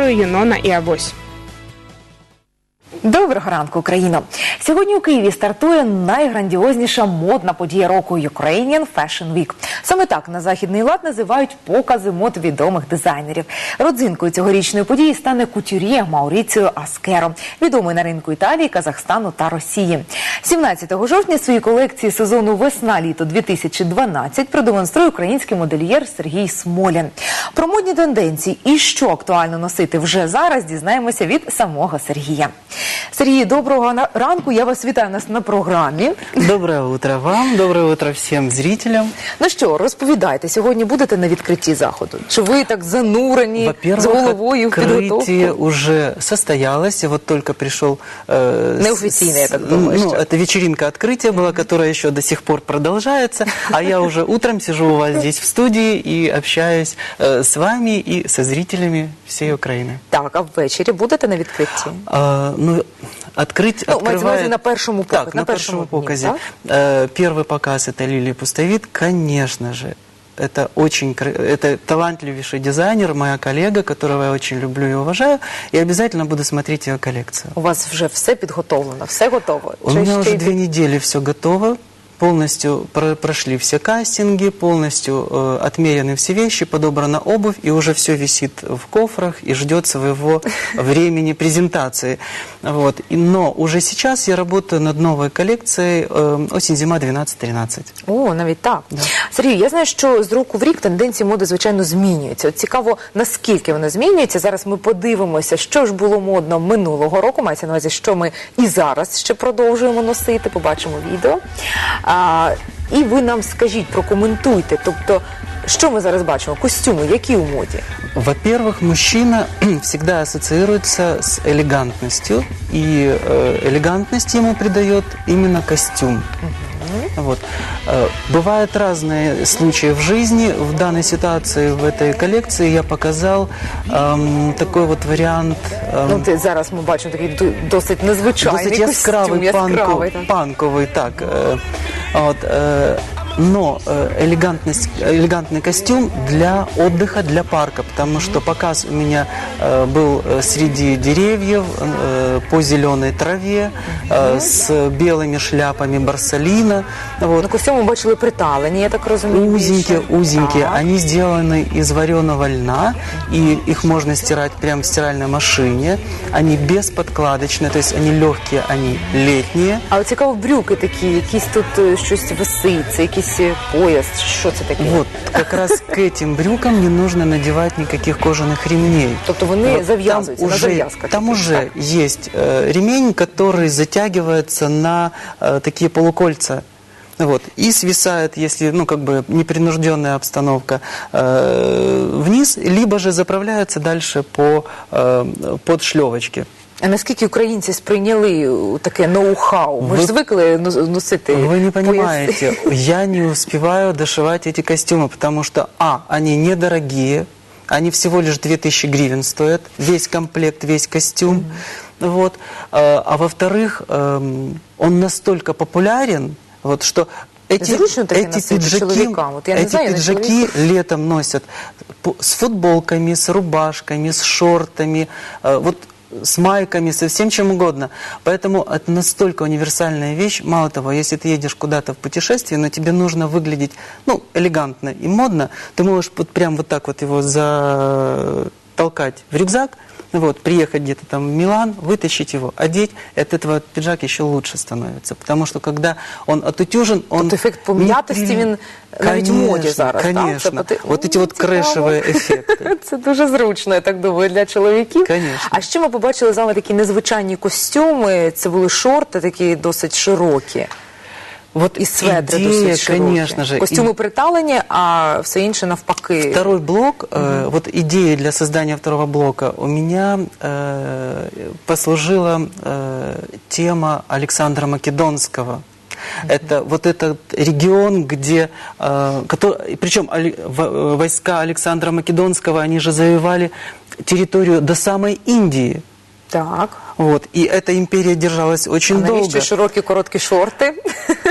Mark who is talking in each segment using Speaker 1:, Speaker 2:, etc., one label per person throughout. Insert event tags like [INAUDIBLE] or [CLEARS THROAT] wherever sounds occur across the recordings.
Speaker 1: оперою Юнона і Авось.
Speaker 2: Доброго ранку, Україно! Сьогодні у Києві стартує найграндіозніша модна подія року Ukrainian Fashion Week. Саме так на західний лад називають покази мод відомих дизайнерів. Родзинкою цьогорічної події стане кутюр'є Мауріціо Аскеро, відомий на ринку Італії, Казахстану та Росії. 17 жовтня свої колекції сезону весна-літо 2012 продемонструє український модельєр Сергій Смолін. Про модні тенденції і що актуально носити вже зараз, дізнаємося від самого Сергія. Сергій, доброго на- ранку. Я вас вітаю у нас на програмі.
Speaker 3: Доброе утро вам, доброе утро всем зрителям.
Speaker 2: Ну що, розповідайте, сьогодні будете на відкритті заходу? Чи ви так занурені з головою в підготовку?
Speaker 3: открытие уже состоялось, и вот только пришел... э,
Speaker 2: Неофициально, я
Speaker 3: с-
Speaker 2: так думаю,
Speaker 3: Ну,
Speaker 2: что.
Speaker 3: это вечеринка открытия была, которая еще до сих пор продолжается, а я уже утром сижу у вас здесь в студии и общаюсь э, с вами и со зрителями всей Украины.
Speaker 2: Так, а ввечері будете на відкритті?
Speaker 3: А, ну, открыть,
Speaker 2: Ну, мається на увазі
Speaker 3: открывает-
Speaker 2: на першому
Speaker 3: Так,
Speaker 2: показ-
Speaker 3: на,
Speaker 2: на першому
Speaker 3: першому
Speaker 2: дні,
Speaker 3: показе. Э, Первый показ это Лилия Пустовит, конечно же. Это очень кра- это талантливейший дизайнер, моя коллега, которого я очень люблю и уважаю, и обязательно буду смотреть ее коллекцию.
Speaker 2: У вас вже все підготовлено, все готово?
Speaker 3: У
Speaker 2: Чи
Speaker 3: меня
Speaker 2: ще
Speaker 3: уже
Speaker 2: йде-
Speaker 3: две недели все готово. Полностью про- прошли все кастинги, полностью э, отмерены все вещи, подобрана обувь, и уже все висит в кофрах и ждет своего [LAUGHS] времени презентации. Вот. И- но уже сейчас я работаю над новой коллекцией э, осень-зима 12-13.
Speaker 2: О, навіть так. Сергій, я знаю, що з року в рік тенденції моди, звичайно, змінюються. От цікаво, наскільки вони змінюються. Зараз ми подивимося, що ж було модно минулого року. Мається на увазі, що ми і зараз ще продовжуємо носити. Побачимо відео. А, і ви нам скажіть, прокоментуйте. Тобто, що ми зараз бачимо? Костюми, які у моді?
Speaker 3: Во-первых, мужчина [CLEARS THROAT] всегда ассоциируется с элегантностью, и э, элегантность ему придает именно костюм. Вот. Э, Бывают разные случаи в жизни. В данной ситуации, в этой коллекции я показал эм, такой вот вариант эм,
Speaker 2: Ну, ти зараз ми бачимо такий ду- досить незвичайний
Speaker 3: Досить
Speaker 2: костюм,
Speaker 3: яскравий,
Speaker 2: яскравий.
Speaker 3: панку,
Speaker 2: так.
Speaker 3: панковий, так. Е, от, е, но э, элегантность, элегантный костюм для отдыха, для парка, потому что показ у меня э, был э, среди деревьев, э, по зеленой траве, э, с белыми шляпами барсалина. Вот.
Speaker 2: Ну, костюми бачили приталені, я так розумію.
Speaker 3: Узенькие,
Speaker 2: більше.
Speaker 3: узенькие.
Speaker 2: Так.
Speaker 3: Они сделаны из вареного льна, и их можно стирать прямо в стиральной машине. Они бесподкладочные, то есть они легкие, они летние.
Speaker 2: А от цікаво, брюки такі, якісь тут е, щось висить, це е, пояс, що це таке?
Speaker 3: Вот, как раз к этим брюкам не нужно надевать никаких кожаных ремней.
Speaker 2: Тобто вони зав'язуються на
Speaker 3: уже,
Speaker 2: зав'язках.
Speaker 3: Там уже есть э, ремень, который затягивается на э, такие полукольца. Вот, и свисает, если, ну, как бы непринужденная обстановка, э, вниз, либо же заправляется дальше по, э, под шлевочки.
Speaker 2: А наскільки українці сприйняли е, таке ноу-хау? Ми ж
Speaker 3: Ви-
Speaker 2: звикли нос- носити
Speaker 3: Вы не
Speaker 2: пояси.
Speaker 3: понимаете, я не успеваю дошивать эти костюмы, потому что, а, они недорогие, они всего лишь 2000 гривен стоят, весь комплект, весь костюм, вот, а, а во-вторых, эм, он настолько популярен, вот, что эти,
Speaker 2: Зручно таке
Speaker 3: эти
Speaker 2: носити
Speaker 3: пиджаки,
Speaker 2: чоловікам? От я не
Speaker 3: эти
Speaker 2: знаю, я не
Speaker 3: пиджаки
Speaker 2: чоловік.
Speaker 3: летом носят по- с футболками, с рубашками, с шортами, э, вот с майками, со всем чем угодно. Поэтому это настолько универсальная вещь. Мало того, если ты едешь куда-то в путешествие, но тебе нужно выглядеть ну, элегантно и модно, ты можешь вот прям вот так вот его затолкать в рюкзак, вот, приехать где-то там в Милан, вытащить его, одеть, и от этого пиджак еще лучше становится. Потому что когда он отутюжен, он...
Speaker 2: Тобто ефект пом'ятості,
Speaker 3: не при-
Speaker 2: він навіть в моді
Speaker 3: Конечно,
Speaker 2: зараз, так?
Speaker 3: Конечно.
Speaker 2: Це поти-
Speaker 3: Вот эти
Speaker 2: Ну,
Speaker 3: вот
Speaker 2: цікаво.
Speaker 3: крэшевые эффекты.
Speaker 2: Це дуже зручно, я так думаю, для чоловіків.
Speaker 3: Конечно.
Speaker 2: А ще ми побачили з вами такі незвичайні костюми. Це були шорти, такі досить широкі.
Speaker 3: Вот
Speaker 2: І сведри
Speaker 3: идея,
Speaker 2: досить широкі.
Speaker 3: конечно же.
Speaker 2: Костюми
Speaker 3: и
Speaker 2: приталені, а все інше навпаки.
Speaker 3: Второй блок, э, вот идея для создания второго блока у меня э, послужила э, тема Александра Македонского. Это вот этот регион, где, э, который, причем Али- в- э, войска Александра Македонского, они же завоевали территорию до самой Индии.
Speaker 2: Так.
Speaker 3: Вот. И эта империя держалась очень
Speaker 2: а
Speaker 3: долго.
Speaker 2: навіщо широкі короткі шорти?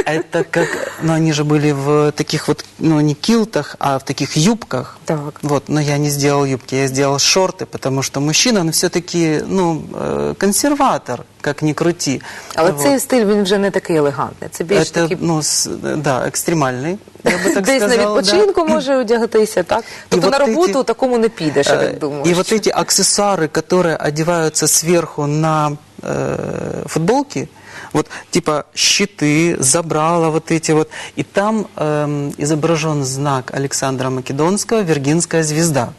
Speaker 3: Это как, ну они же были в таких вот, ну не килтах, а в таких юбках.
Speaker 2: Так.
Speaker 3: Вот, но я не сделал юбки, я сделал шорты, потому что мужчина, он все-таки, ну, э, консерватор, как ни крути.
Speaker 2: Але
Speaker 3: Вот.
Speaker 2: цей стиль він вже не такий елегантний. Це більш
Speaker 3: Это,
Speaker 2: такий
Speaker 3: ну, с- да, экстремальный, я бы так [LAUGHS]
Speaker 2: десь на
Speaker 3: сказал. да.
Speaker 2: відпочинку може одягатися, так? Тобто
Speaker 3: вот
Speaker 2: на роботу
Speaker 3: эти,
Speaker 2: такому не підеш, я
Speaker 3: Э,
Speaker 2: так думаю.
Speaker 3: И вот эти аксессуары, которые одеваются сверху на э, футболки, вот типа щиты, забрала вот эти вот, и там эм, изображен знак Александра Македонского, Виргинская звезда.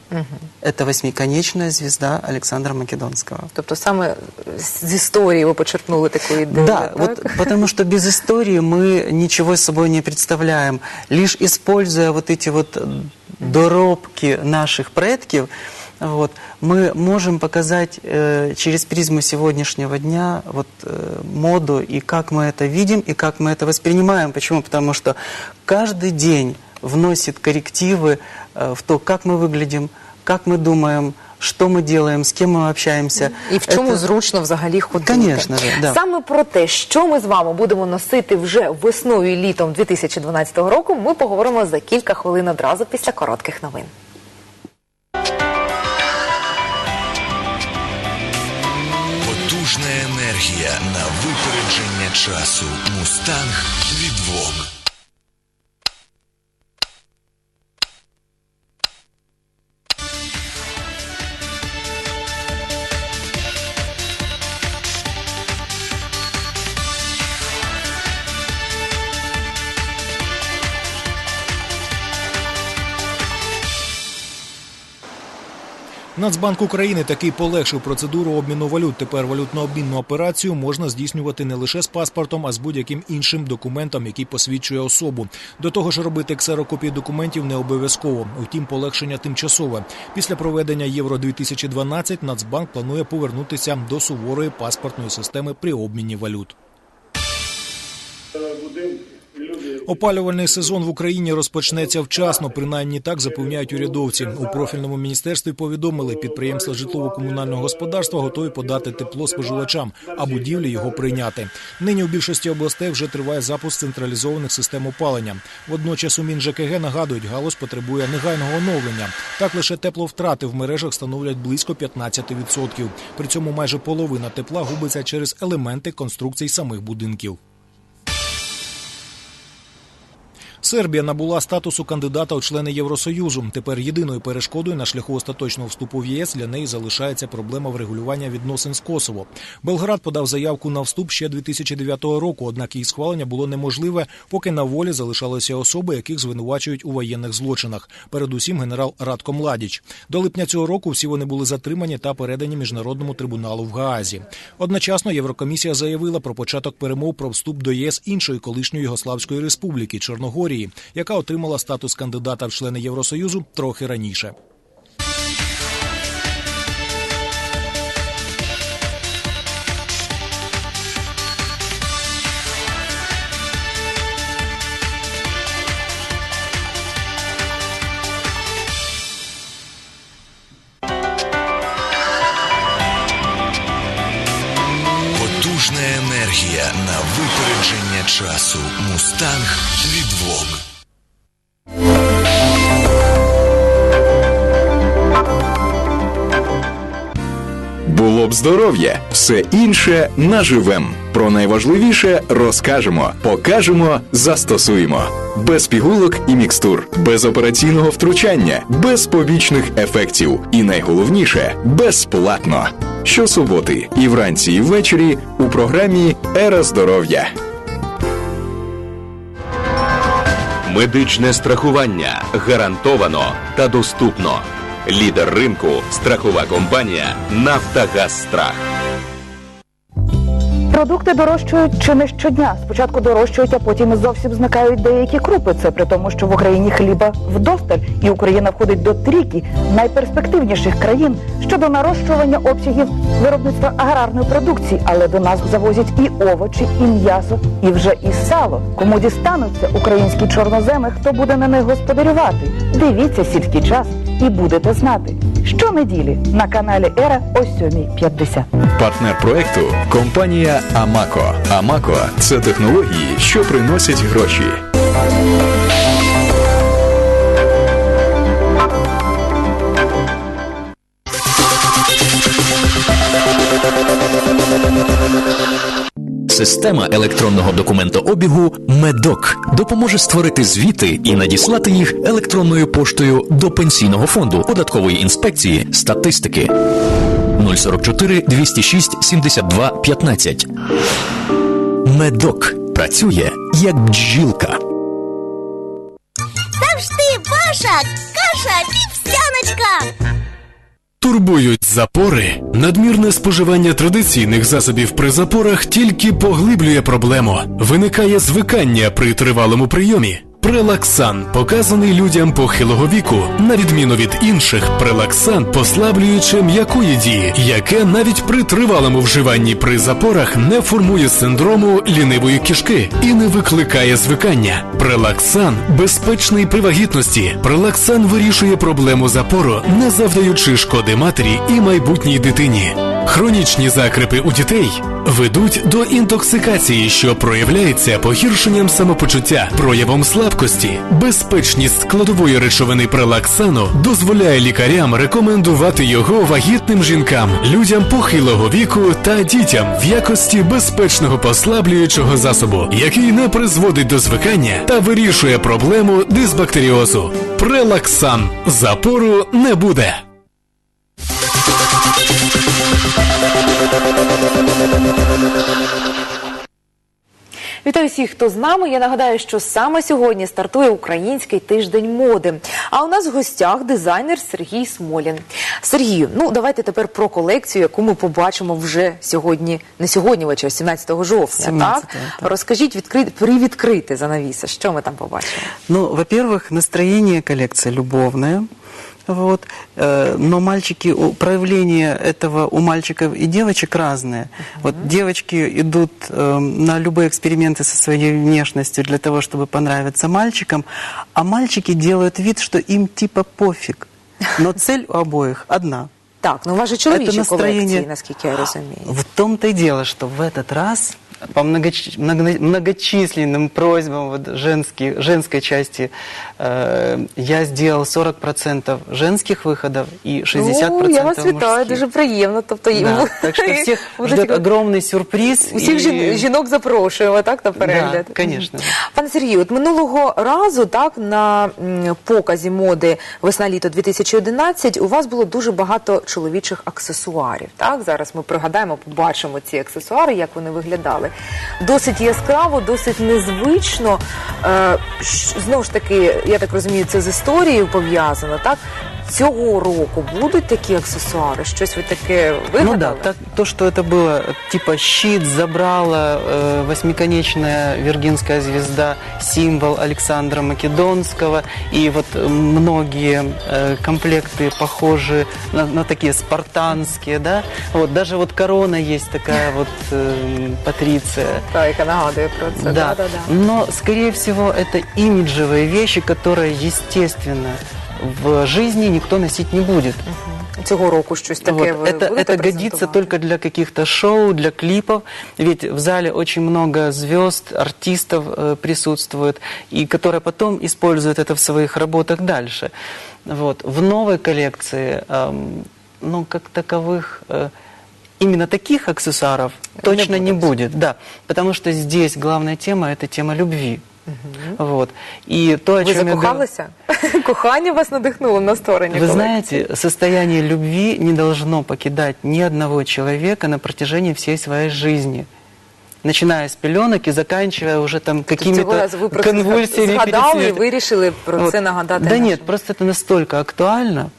Speaker 3: Это восьмиконечная звезда Александра Македонского.
Speaker 2: Тобто саме з історії ви почерпнули таку ідею,
Speaker 3: Да,
Speaker 2: так?
Speaker 3: вот потому что без истории мы ничего собой не представляем. Лишь используя вот эти вот доробки наших предков, вот, мы можем показать э, через призму сегодняшнего дня вот, э, моду и как мы это видим и как мы это воспринимаем. Почему? Потому что каждый день вносит коррективы э, в то, как мы выглядим, как мы думаем, что мы делаем, с кем мы общаемся.
Speaker 2: І в чому
Speaker 3: Это-
Speaker 2: зручно взагалі ходити.
Speaker 3: Конечно же, да.
Speaker 2: Саме про те, що ми з вами будемо носити вже весною і літом 2012 року, ми поговоримо за кілька хвилин одразу після коротких новин.
Speaker 1: Енергія на випередження часу. Мустанг від Vogue.
Speaker 4: Нацбанк України таки полегшив процедуру обміну валют. Тепер валютно-обмінну операцію можна здійснювати не лише з паспортом, а з будь-яким іншим документом, який посвідчує особу. До того ж, робити ксерокопії документів не обов'язково. Утім, полегшення тимчасове. Після проведення Євро 2012 Нацбанк планує повернутися до суворої паспортної системи при обміні валют. Опалювальний сезон в Україні розпочнеться вчасно, принаймні так запевняють урядовці. У профільному міністерстві повідомили, підприємства житлово-комунального господарства готові подати тепло споживачам, а будівлі його прийняти. Нині у більшості областей вже триває запуск централізованих систем опалення. Водночас у МінЖКГ нагадують, галузь потребує негайного оновлення. Так лише тепловтрати в мережах становлять близько 15%. При цьому майже половина тепла губиться через елементи конструкцій самих будинків. Сербія набула статусу кандидата у члени Євросоюзу. Тепер єдиною перешкодою на шляху остаточного вступу в ЄС для неї залишається проблема врегулювання відносин з Косово. Белград подав заявку на вступ ще 2009 року, однак її схвалення було неможливе, поки на волі залишалися особи, яких звинувачують у воєнних злочинах. Передусім, генерал Радко Младіч. До липня цього року всі вони були затримані та передані міжнародному трибуналу в Гаазі. Одночасно Єврокомісія заявила про початок перемов про вступ до ЄС іншої колишньої Югославської республіки Чорногорії, яка отримала статус кандидата в члени Євросоюзу трохи раніше.
Speaker 1: Енергія на випередження часу. Мустанг від Vogue.
Speaker 5: Було б здоров'я, все інше наживем. Про найважливіше розкажемо, покажемо, застосуємо. Без пігулок і мікстур, без операційного втручання, без побічних ефектів. І найголовніше безплатно. Щосуботи і вранці, і ввечері у програмі Ера здоров'я.
Speaker 6: Медичне страхування гарантовано та доступно. Лідер ринку страхова компанія Нафтогазстрах.
Speaker 7: Продукти дорожчають чи не щодня. Спочатку дорожчають, а потім зовсім зникають деякі крупи. Це при тому, що в Україні хліба вдосталь, і Україна входить до трійки найперспективніших країн щодо нарощування обсягів виробництва аграрної продукції. Але до нас завозять і овочі, і м'ясо, і вже і сало. Кому дістануться українські чорноземи, хто буде на них господарювати? Дивіться сільський час і будете знати. Щонеділі на каналі Ера о 7.50.
Speaker 5: Партнер проекту компанія Амако. Амако це технології, що приносять гроші.
Speaker 8: Система електронного документообігу Медок допоможе створити звіти і надіслати їх електронною поштою до пенсійного фонду, податкової інспекції, статистики 044 206 72 15. Медок працює як бджілка.
Speaker 9: Завжди ваша каша вівсяночка.
Speaker 10: Турбують запори. Надмірне споживання традиційних засобів при запорах тільки поглиблює проблему. Виникає звикання при тривалому прийомі. Прелаксан показаний людям похилого віку, на відміну від інших, прелаксан послаблююче м'якої дії, яке навіть при тривалому вживанні при запорах не формує синдрому лінивої кишки і не викликає звикання. Прелаксан безпечний при вагітності. Прелаксан вирішує проблему запору, не завдаючи шкоди матері і майбутній дитині. Хронічні закрипи у дітей ведуть до інтоксикації, що проявляється погіршенням самопочуття, проявом слабкості. Безпечність складової речовини прелаксану дозволяє лікарям рекомендувати його вагітним жінкам, людям похилого віку та дітям в якості безпечного послаблюючого засобу, який не призводить до звикання та вирішує проблему дисбактеріозу. Прелаксан запору не буде.
Speaker 2: Вітаю всіх, хто з нами. Я нагадаю, що саме сьогодні стартує український тиждень моди. А у нас в гостях дизайнер Сергій Смолін. Сергію, ну давайте тепер про колекцію, яку ми побачимо вже сьогодні, не сьогодні, вечір, 17 жовтня.
Speaker 3: 17-го,
Speaker 2: так?
Speaker 3: так.
Speaker 2: розкажіть відкри... привідкрити занавіси. Що ми там побачимо?
Speaker 3: Ну, во-первых, настроение коллекции любовное. Вот. Э, Но мальчики, у- проявление этого у мальчиков и девочек разные. Вот девочки идут э, на любые эксперименты со своей внешностью для того, чтобы понравиться мальчикам, а мальчики делают вид, что им типа пофиг. Но [LAUGHS] цель у обоих одна.
Speaker 2: Так, ну у вас же чоловічі
Speaker 3: Это настроение-
Speaker 2: колекції, наскільки я розумію.
Speaker 3: В том-то и дело, что в этот раз по многоч- много- многочисленным просьбам вот, женски- женской части э, я сделал 40% женских выходов и 60%
Speaker 2: Ну, я вас вітаю,
Speaker 3: мужских.
Speaker 2: дуже приємно. Тобто і
Speaker 3: Да,
Speaker 2: ви-
Speaker 3: Так что всех [LAUGHS]
Speaker 2: будуть
Speaker 3: ждет огромный сюрприз.
Speaker 2: Усіх
Speaker 3: и-
Speaker 2: жін- жінок запрошуємо, так, на перегляд?
Speaker 3: Да, конечно.
Speaker 2: Пане Сергію, от минулого разу, так, на м, показі моди весна-літо 2011 у вас було дуже багато чоловічих аксесуарів. Так, зараз ми пригадаємо, побачимо ці аксесуари, як вони виглядали. Досить яскраво, досить незвично. Е, знову ж таки, я так розумію, це з історією пов'язано, так? Цього року будуть такі аксесуари? Щось ви таке вигадали?
Speaker 3: Ну да, так, то, что это было типа щит, забрала, э, восьмиконечная виргинская звезда, символ Александра Македонского. И вот многие э, комплекты похожи на, на такие спартанские, да. Вот даже вот корона есть такая [LAUGHS] вот э, Патриция.
Speaker 2: Так, яка нагадує про це.
Speaker 3: Да.
Speaker 2: Да, да, да.
Speaker 3: Но, скорее всего, это имиджевые вещи, которые, естественно, в жизни никто носить не будет.
Speaker 2: Цього року щось таке
Speaker 3: Вот,
Speaker 2: ви
Speaker 3: это,
Speaker 2: будете
Speaker 3: это годится
Speaker 2: презентувати?
Speaker 3: только для каких-то шоу, для клипов. Ведь в зале очень много звезд, артистов э, присутствует, и которые потом используют это в своих работах дальше. Вот. В новой коллекции, эм, ну, как таковых, э, именно таких аксессуаров точно не будет. Да, потому что здесь главная тема – это тема любви. Вот. И то, о
Speaker 2: Ви
Speaker 3: чем я говорю-
Speaker 2: закохалися? [LAUGHS] Кохання вас надихнуло на створення
Speaker 3: Вы
Speaker 2: колекції?
Speaker 3: знаете, состояние любви не должно покидать ни одного человека на протяжении всей своей жизни. Начиная с пеленок и заканчивая уже там
Speaker 2: Цього
Speaker 3: какими-то
Speaker 2: разу ви просто
Speaker 3: конвульсиями.
Speaker 2: згадали і
Speaker 3: перед смертью.
Speaker 2: вирішили про
Speaker 3: Вот.
Speaker 2: це нагадати.
Speaker 3: Да
Speaker 2: нашим.
Speaker 3: нет, просто это настолько актуально,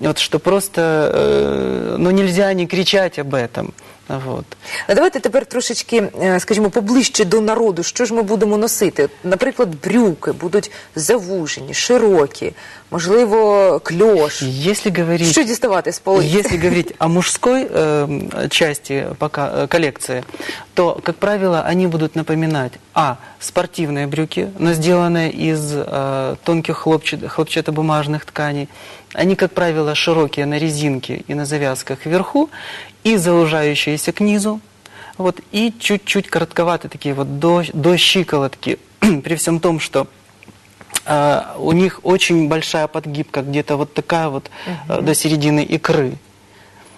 Speaker 3: вот, что просто э, ну, нельзя не кричать об этом. Вот.
Speaker 2: А давайте тепер трошечки, е, скажімо, поближче до народу. Що ж ми будемо носити? От, Наприклад, брюки будуть завужені, широкі, можливо, кльош.
Speaker 3: Если говорить...
Speaker 2: Що діставати з полиць?
Speaker 3: Если говорить о мужской э, части пока, э, коллекции, то, как правило, они будут напоминать а. спортивные брюки, но сделанные из э, тонких хлопчат- хлопчатобумажных тканей. Они, как правило, широкие на резинке и на завязках вверху и заужающиеся к низу. Вот, и чуть-чуть коротковатые такие вот до, до щиколотки. [CLEARS THROAT] При всем том, что э, у них очень большая подгибка, где-то вот такая вот э, до середины икры.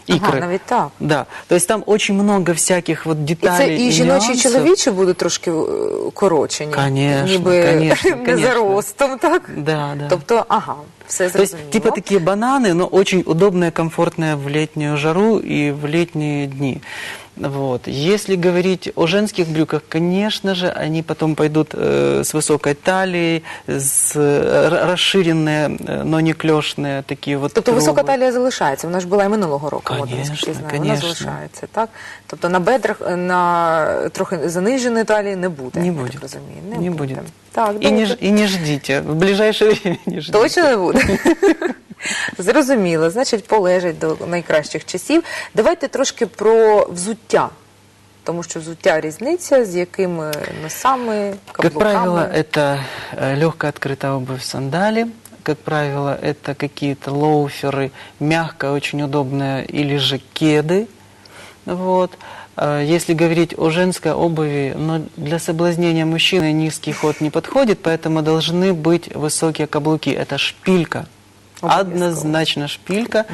Speaker 2: Ага, навіть так.
Speaker 3: Да, то есть там очень много всяких вот
Speaker 2: І
Speaker 3: деталей.
Speaker 2: це і жіночі, і
Speaker 3: нюансов.
Speaker 2: чоловічі будуть трошки е, корочені.
Speaker 3: Конечно,
Speaker 2: ніби
Speaker 3: конечно, [LAUGHS]
Speaker 2: не
Speaker 3: конечно.
Speaker 2: за ростом, так?
Speaker 3: Да, да.
Speaker 2: Тобто, ага, все
Speaker 3: То есть
Speaker 2: зрозуміло.
Speaker 3: типа такие бананы, но очень удобные, комфортные в летнюю жару и в летние дни. Вот. Если говорить о женских брюках, конечно же, они потом пойдут э, с высокой талией, с э, р- расширенные, э, но не клешные такие вот.
Speaker 2: Тобто висока
Speaker 3: трубы.
Speaker 2: талія залишається, вона ж була і минулого року, модна,
Speaker 3: Конечно,
Speaker 2: наскільки я знаю.
Speaker 3: конечно.
Speaker 2: Вона залишається, так? Тобто на бедрах, е, на трохи заниженої талії не буде,
Speaker 3: Не
Speaker 2: я
Speaker 3: будет.
Speaker 2: так розумію.
Speaker 3: Не, будет.
Speaker 2: Так,
Speaker 3: и, не,
Speaker 2: добре.
Speaker 3: ж- и не ждите. В ближайшее [LAUGHS] время не ждите.
Speaker 2: Точно не буде. [LAUGHS] Зрозуміло, значить, полежать до найкращих часів. Давайте трошки про взуття. Тому що взуття різниця, з якими носами,
Speaker 3: Как
Speaker 2: каблуками.
Speaker 3: правило, это э, легкая открытая обувь сандали. Как правило, это какие-то лоуферы, мягкая, очень удобная, или же кеды. Вот. Э, Если говорить о женской обуви, но для соблазнения мужчины низкий ход не подходит, поэтому должны быть высокие каблуки. Это шпилька. Однозначно шпилька.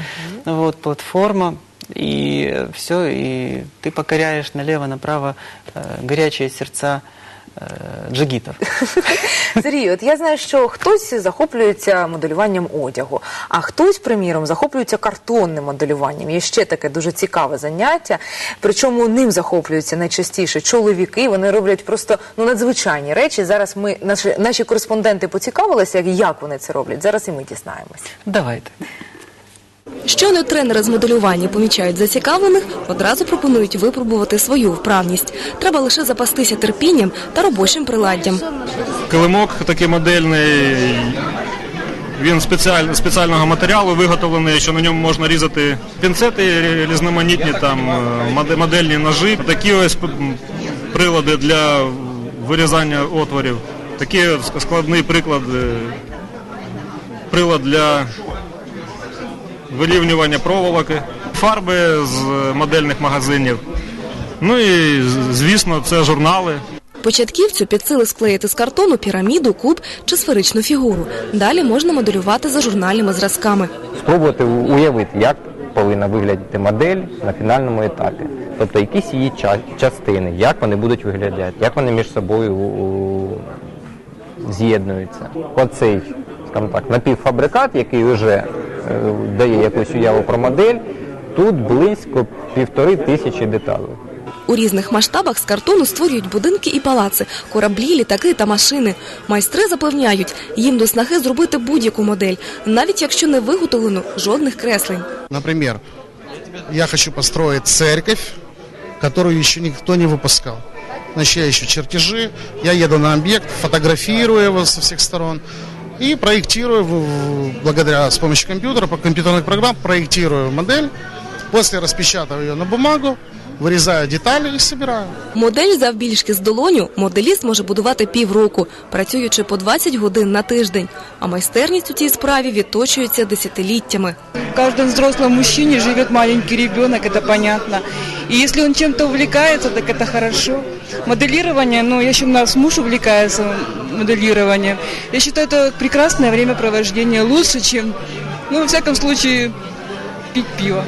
Speaker 3: Вот, платформа. И все, и ты покоряешь налево-направо э, горячие сердца э, джигитов. [LAUGHS]
Speaker 2: Сергій, от я знаю, що хтось захоплюється моделюванням одягу, а хтось, приміром, захоплюється картонним моделюванням. Є ще таке дуже цікаве заняття. Причому ним захоплюються найчастіше чоловіки. Вони роблять просто ну надзвичайні речі. Зараз ми наші наші кореспонденти поцікавилися, як вони це роблять. Зараз і ми дізнаємось.
Speaker 3: Давайте.
Speaker 11: Щойно тренери з моделювання помічають зацікавлених, одразу пропонують випробувати свою вправність. Треба лише запастися терпінням та робочим приладдям.
Speaker 12: Килимок такий модельний, він спеціаль, спеціального матеріалу виготовлений, що на ньому можна різати пінцети різноманітні, там е, модельні ножі. Такі ось прилади для вирізання отворів. Такий складний приклад, е, прилад для вирівнювання проволоки, фарби з модельних магазинів. Ну і звісно, це журнали.
Speaker 11: Початківцю під сили склеїти з картону піраміду, куб чи сферичну фігуру. Далі можна моделювати за журнальними зразками.
Speaker 13: спробувати уявити, як повинна виглядати модель на фінальному етапі. Тобто якісь її частини, як вони будуть виглядати, як вони між собою з'єднуються. Оцей, скажімо так, напівфабрикат, який вже дає якусь уяву про модель, тут близько півтори тисячі деталей.
Speaker 11: У різних масштабах з картону створюють будинки і палаци, кораблі, літаки та машини. Майстри запевняють, їм до снаги зробити будь-яку модель, навіть якщо не виготовлено жодних креслень.
Speaker 14: Например, я хочу построить церковь, которую еще никто не выпускал. Значит, я ищу чертежи, я еду на объект, фотографирую его со всех сторон и проектирую, в- в- благодаря с помощью компьютера, по компьютерных программ, проектирую модель, после распечатываю ее на бумагу, вырезаю детали и собираю.
Speaker 11: Модель завбільшки з долоню моделіст може будувати півроку, працюючи по 20 годин на тиждень. А майстерність у цій справі відточується десятиліттями.
Speaker 15: В каждом взрослом мужчине живет маленький ребенок, это понятно. И если он чем-то увлекается, так это хорошо. Моделирование, ну, я еще у нас муж увлекается моделированием, я считаю, это прекрасное времяпровождение, лучше, чем, ну, во всяком случае, пить пиво.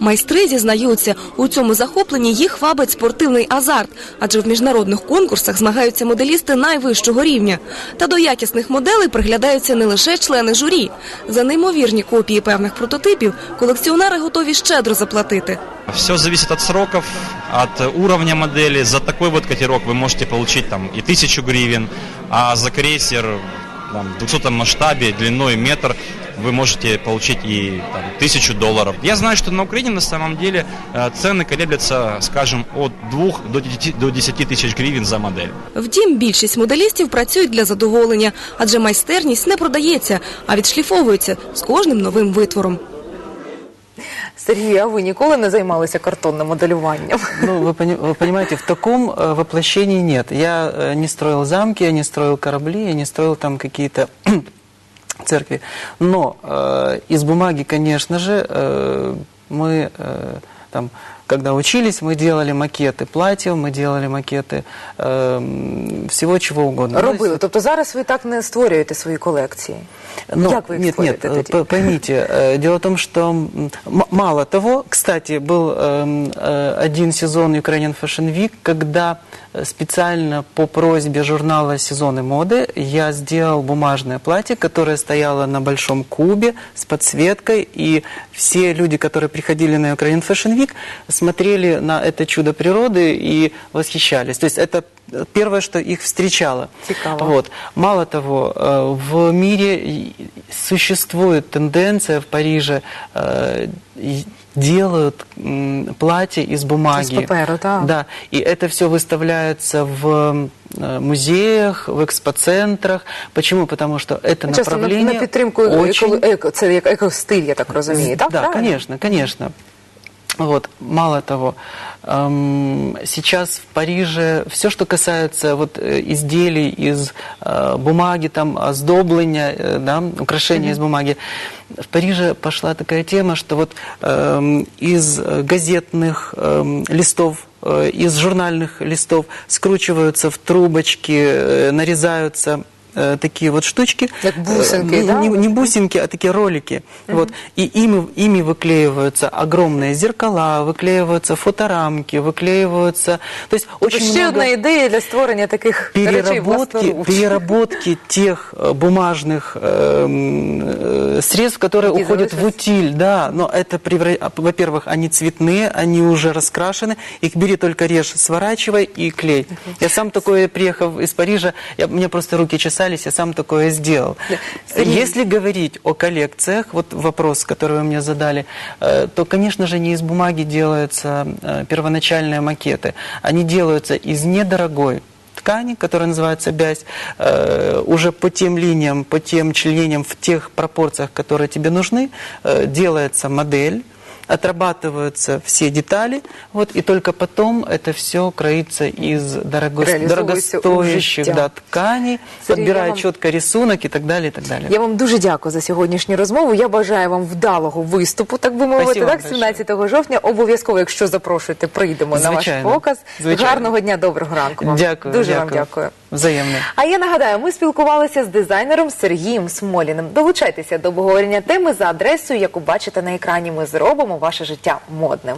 Speaker 11: Майстри зізнаються, у цьому захопленні їх вабить спортивний азарт, адже в міжнародних конкурсах змагаються моделісти найвищого рівня. Та до якісних моделей приглядаються не лише члени журі. За неймовірні копії певних прототипів колекціонери готові щедро заплатити.
Speaker 16: Все зависит от сроков, от уровня модели. За такой вот катерок вы можете получить там и тысячу гривен, а за крейсер там, в 200 масштабе длиной метр вы можете получить и там, тысячу долларов. Я знаю, что на Украине на самом деле э, цены колеблются, скажем, от 2 до 10, до 10 тысяч гривен за модель.
Speaker 11: Втім, більшість моделістів працюють для задоволення, адже майстерність не продається, а відшліфовується з кожним новим витвором.
Speaker 2: Сергій, а ви ніколи не займалися картонним моделюванням?
Speaker 3: Ну, вы, пони- вы понимаете, в таком э, воплощении нет. Я э, не строил замки, я не строил корабли, я не строил там какие-то церкви. Но э, из бумаги, конечно же, э, мы э, там, когда учились, мы делали макеты платьев, мы делали макеты э, м, всего чего угодно. Ну,
Speaker 2: Робили. Тобто зараз ви так не створюєте свої колекції.
Speaker 3: Ну,
Speaker 2: Як ви їх
Speaker 3: нет, нет,
Speaker 2: створюєте
Speaker 3: э,
Speaker 2: тоді?
Speaker 3: п- поймите, э, дело в том, что м, м- мало того, кстати, был эм, э, один сезон Ukrainian Fashion Week, когда э, специально по просьбе журнала «Сезоны моды» я сделал бумажное платье, которое стояло на большом кубе с подсветкой, и все люди, которые приходили на Ukrainian Fashion Week, смотрели на это чудо природы и восхищались. То есть это э, первое, что их встречало.
Speaker 2: Цікаво.
Speaker 3: Вот. Мало того, э, в мире и- существует тенденция в Париже э, и делают м, платья из бумаги.
Speaker 2: Из паперу, да.
Speaker 3: Да, и это все выставляется в э, музеях, в экспоцентрах. Почему? Потому что это
Speaker 2: Часто на,
Speaker 3: направление
Speaker 2: на підтримку
Speaker 3: очень...
Speaker 2: еко, еко, це як екостиль, я так розумію, так?
Speaker 3: Да,
Speaker 2: правильно?
Speaker 3: конечно, конечно. Вот, мало того, эм, сейчас в Париже все, что касается вот э, изделий из э, бумаги, там оздобления, э, да, украшения из бумаги, в Париже пошла такая тема, что вот эм, из газетных эм, листов э, из журнальных листов скручиваются в трубочки, э, нарезаются э, такие вот штучки.
Speaker 2: Как бусинки,
Speaker 3: Э,
Speaker 2: да?
Speaker 3: не, не бусинки, а такие ролики. Вот. И ими, ими выклеиваются огромные зеркала, выклеиваются фоторамки, выклеиваются... То есть очень
Speaker 2: ще
Speaker 3: много
Speaker 2: одна ідея для створення таких
Speaker 3: переработки, [LAUGHS] переработки тех э, бумажных эм, э, средств, которые
Speaker 2: Какие
Speaker 3: уходят в утиль, да, но это, превра- а, во-первых, они цветные, они уже раскрашены, их бери только режь, сворачивай и клей. Я сам такое, приехав из Парижа, я, у меня просто руки чесались, я сам такое сделал. Если говорить о коллекциях, вот вопрос, который вы мне задали, э, то, конечно же, не из бумаги делаются э, первоначальные макеты. Они делаются из недорогой ткани, которая называется бязь, э, уже по тем линиям, по тем членениям, в тех пропорциях, которые тебе нужны, э, делается модель, отрабатываются все детали, вот, и только потом это все кроится из дорого-
Speaker 2: Реализовывается у
Speaker 3: дорогостоящих
Speaker 2: життя.
Speaker 3: да, тканей,
Speaker 2: Сергей, я
Speaker 3: подбирая
Speaker 2: вам-
Speaker 3: четко рисунок и так далее, и так далее.
Speaker 2: Я вам дуже дякую за сьогоднішню розмову. Я бажаю вам вдалого виступу, так би мовити.
Speaker 3: Спасибо
Speaker 2: Так,
Speaker 3: вам
Speaker 2: 17 жовтня. Обов'язково, якщо запрошуєте, прийдемо на
Speaker 3: Звичайно.
Speaker 2: ваш показ.
Speaker 3: Звичайно.
Speaker 2: Гарного дня, доброго ранку вам.
Speaker 3: Дякую,
Speaker 2: Дуже вам
Speaker 3: дякую.
Speaker 2: дякую.
Speaker 3: Взаємне,
Speaker 2: А я нагадаю, ми спілкувалися з дизайнером Сергієм Смоліним. Долучайтеся до обговорення теми за адресою, яку бачите на екрані. Ми зробимо ваше життя модним.